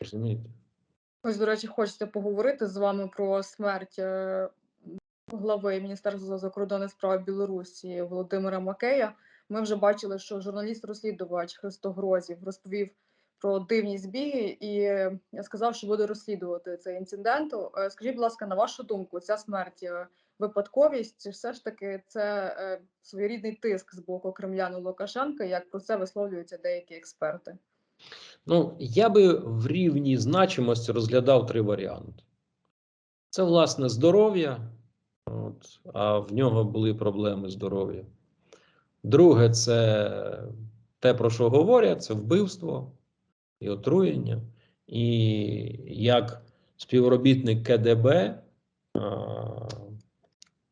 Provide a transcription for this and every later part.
Розумієте? Ось, до речі, хочеться поговорити з вами про смерть е, глави Міністерства закордонних справ Білорусі Володимира Макея. Ми вже бачили, що журналіст-розслідувач Христо Грозів розповів про дивні збіги і е, сказав, що буде розслідувати цей інцидент. Е, Скажіть, будь ласка, на вашу думку, ця смерть випадковість, чи все ж таки це своєрідний тиск з боку Кремля на Лукашенка, як про це висловлюються деякі експерти? Ну, я би в рівній значимості розглядав три варіанти. Це, власне, здоров'я, от, а в нього були проблеми здоров'я. Друге, це те, про що говорять, це вбивство і отруєння. І як співробітник КДБ,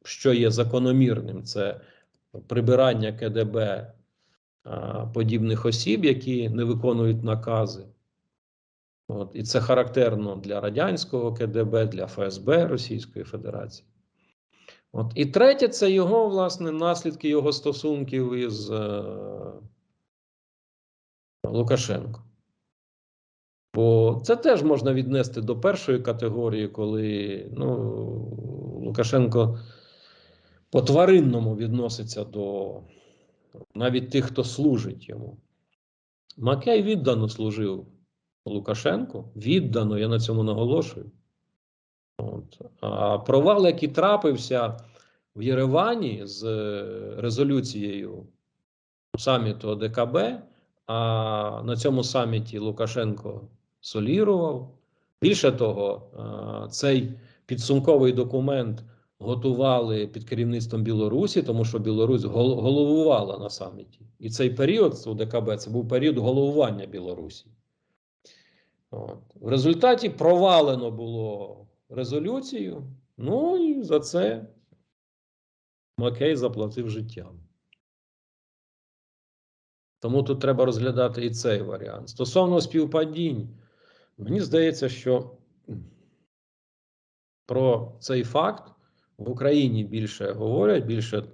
що є закономірним, це прибирання КДБ подібних осіб, які не виконують накази. От, і це характерно для радянського КДБ, для ФСБ Російської Федерації. От, і третє, це його, власне, наслідки його стосунків із е, Лукашенко. Бо це теж можна віднести до першої категорії, коли ну, Лукашенко по-тваринному відноситься до навіть тих, хто служить йому. Макей віддано служив Лукашенку, віддано, я на цьому наголошую. От. А провал, який трапився в Єревані з е, резолюцією саміту ОДКБ, а на цьому саміті Лукашенко солірував. Більше того, е, цей підсумковий документ готували під керівництвом Білорусі, тому що Білорусь гол- головувала на саміті. І цей період з ОДКБ це був період головування Білорусі. От. В результаті провалено було резолюцію. Ну і за це Макей заплатив життям. Тому тут треба розглядати і цей варіант. Стосовно співпадінь, мені здається, що про цей факт в Україні більше говорять, більше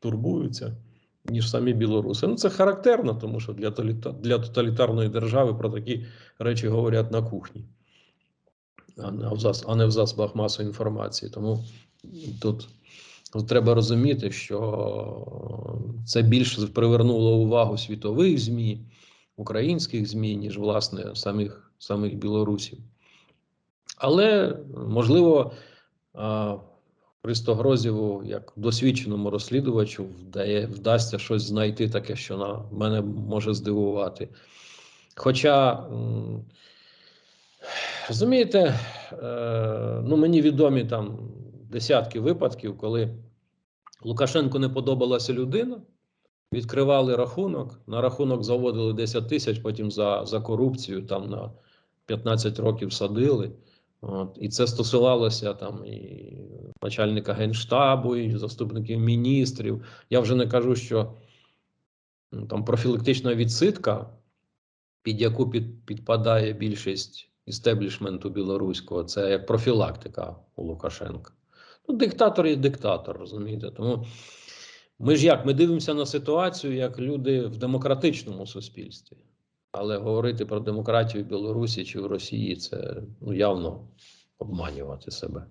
турбуються, ніж самі білоруси. Ну, це характерно, тому що для, для тоталітарної держави про такі речі говорять на кухні, а не в засобах масової інформації. Тому тут треба розуміти, що це більше привернуло увагу світових ЗМІ, українських ЗМІ, ніж власне самих, самих білорусів. Але можливо, Христо Грозєву, як досвідченому розслідувачу, вдає, вдасться щось знайти таке, що на мене може здивувати. Хоча, розумієте, е, ну мені відомі там десятки випадків, коли Лукашенку не подобалася людина, відкривали рахунок, на рахунок заводили 10 тисяч, потім за, за корупцію там на 15 років садили. От, і це стосувалося там і начальника генштабу, і заступників міністрів. Я вже не кажу, що ну, там профілактична відсидка, під яку під, підпадає більшість істеблішменту білоруського, це як профілактика у Лукашенка. Ну, диктатор є диктатор, розумієте? Тому ми ж як? Ми дивимося на ситуацію як люди в демократичному суспільстві. Але говорити про демократію в Білорусі чи в Росії це ну, явно обманювати себе.